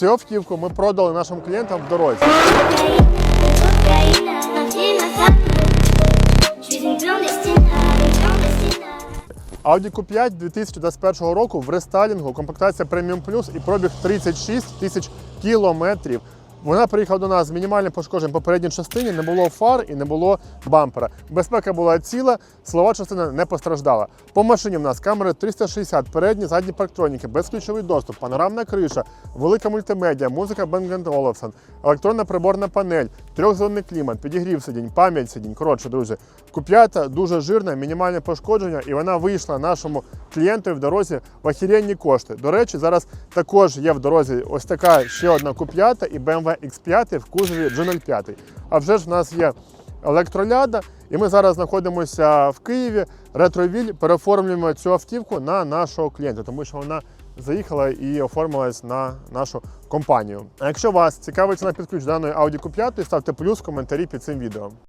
Цю автівку ми продали нашим клієнтам в дорозі. Audi Q5 2021 року в рестайлінгу, комплектація Premium Plus і пробіг 36 тисяч кілометрів. Вона приїхала до нас з мінімальним пошкодженням по передній частині, не було фар і не було бампера. Безпека була ціла, силова частина не постраждала. По машині в нас камери 360, передні, задні парктроніки, безключовий доступ, панорамна криша, велика мультимедіа, музика Bang Olufsen, електронна приборна панель, трьохзонний клімат, підігрів сидінь, пам'ять сидінь. Коротше, друзі, куп'ята дуже жирна, мінімальне пошкодження, і вона вийшла нашому клієнту в дорозі в охеренні кошти. До речі, зараз також є в дорозі ось така ще одна куп'ята і BMW X5 в кузові G05. А вже ж в нас є електроляда, і ми зараз знаходимося в Києві. Ретровіль переоформлюємо цю автівку на нашого клієнта, тому що вона заїхала і оформилась на нашу компанію. А якщо вас цікавить ціна під ключ даної Audi Q5, ставте плюс в коментарі під цим відео.